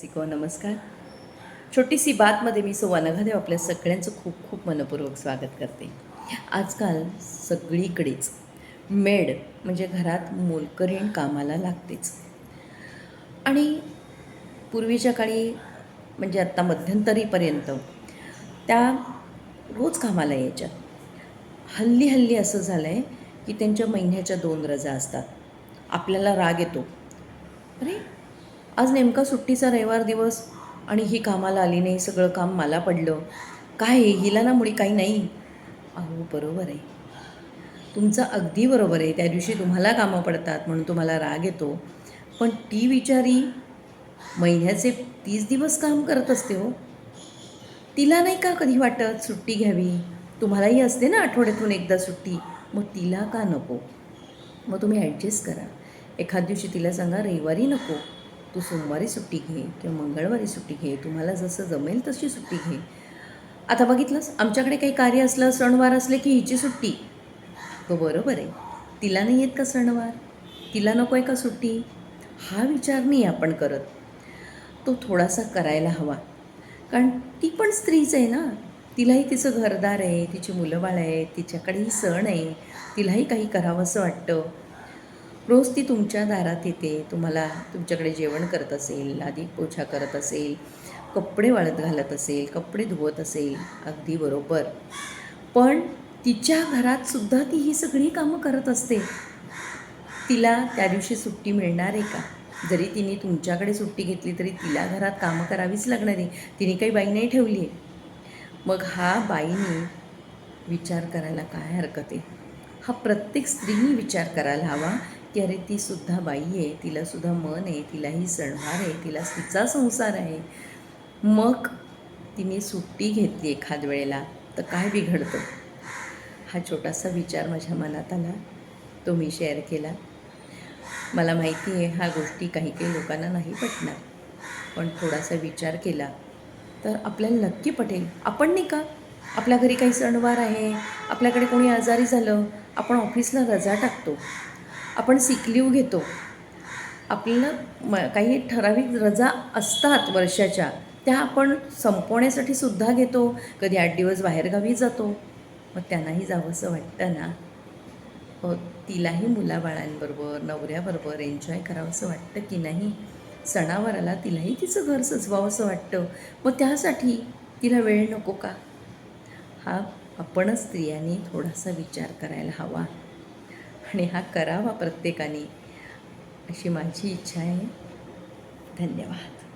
सिको नमस्कार. छोटीशी बातमध्ये मी सो अनघादेव आपल्या सगळ्यांचं खूप खूप मनपूर्वक स्वागत करते. आजकाल सगळीकडेच मेड म्हणजे घरात मोलकरीण कामाला लागतेच. आणि पूर्वीच्या काळी म्हणजे आत्ता मध्यंतरीपर्यंत त्या रोज कामाला यायच्या. हल्ली हल्ली असं झालं आहे की त्यांच्या महिन्याच्या दोन रजा असतात. आपल्याला राग येतो. अरे आज नेमका सुट्टीचा रविवार दिवस आणि ही कामाला आली नाही सगळं काम मला पडलं. काय हिला ना मुळी काही नाही. अहो बरोबर आहे. तुमचं अगदी बरोबर आहे. त्या दिवशी तुम्हाला कामं पडतात म्हणून तुम्हाला राग येतो. पण ती विचारी महिन्याचे तीस दिवस काम करत असते हो. तिला नाही का कधी वाटत सुट्टी घ्यावी? तुम्हालाही असते ना आठवड्यातून एकदा सुट्टी. मग तिला का नको? मग तुम्ही ॲडजस्ट करा. एखाद दिवशी तिला सांगा रविवारी नको. तू सोमवारी सुट्टी घे किंवा मंगळवारी सुट्टी घे तुम्हाला जसं जमेल तशी सुट्टी घे. आता बघितलंस? आमच्याकडे काही कार्य असलं सणवार असले की हिची सुट्टी. हो बरोबर आहे. तिला नाही येत का सणवार? तिला नको आहे का सुट्टी? हा विचार नाही आपण करत. तो थोडासा करायला हवा. कारण ती पण स्त्रीच आहे ना. तिलाही तिचं घरदार आहे तिची मुलं बाळ आहे तिच्याकडेही सण आहे. तिलाही काही करावंसं वाटतं. रोज ती तुमच्या दारात येते. तुम्हाला तुमच्याकडे जेवण करत असेल आधी पोछा करत असेल कपडे वाळत घालत असेल कपडे धुवत असेल अगदी बरोबर. पण तिच्या घरात सुद्धा ती ही सगळी कामं करत असते. तिला त्या दिवशी सुट्टी मिळणार आहे का? जरी तिने तुमच्याकडे सुट्टी घेतली तरी तिला घरात कामं करावीच लागणार आहे. तिने काही बाई नाही ठेवली. आहे मग हा बाईने विचार करायला काय हरकत आहे? हा प्रत्येक स्त्रीने विचार करायला हवा की अरे तीसुद्धा बाई आहे तिलासुद्धा मन आहे तिलाही सणवार आहे तिला तिचा संसार आहे. मग तिने सुट्टी घेतली एखाद वेळेला तर काय बिघडतं? हा छोटासा विचार माझ्या मनात आला. तो मी शेअर केला. मला माहिती आहे ह्या गोष्टी काही काही लोकांना नाही पटणार. पण थोडासा विचार केला तर आपल्याला नक्की पटेल. आपण नाही का? आपल्या घरी काही सणवार आहे आपल्याकडे कोणी आजारी झालं आपण ऑफिसला रजा टाकतो. आपण सिकलीव घेतो. आपल्याला म काही ठराविक रजा असतात वर्षाच्या त्या आपण संपवण्यासाठी सुद्धा घेतो. कधी आठ दिवस बाहेरगावी जातो. मग त्यांनाही जावंसं वाटतं ना? हो तिलाही मुलाबाळांबरोबर नवऱ्याबरोबर एन्जॉय करावंसं वाटतं की नाही? सणावाराला तिलाही तिचं घर सजवावंसं वाटतं. मग त्यासाठी तिला वेळ नको का? हा आपणच स्त्रियांनी थोडासा विचार करायला हवा. आणि हा करावा प्रत्येकाने अशी माझी इच्छा आहे. धन्यवाद.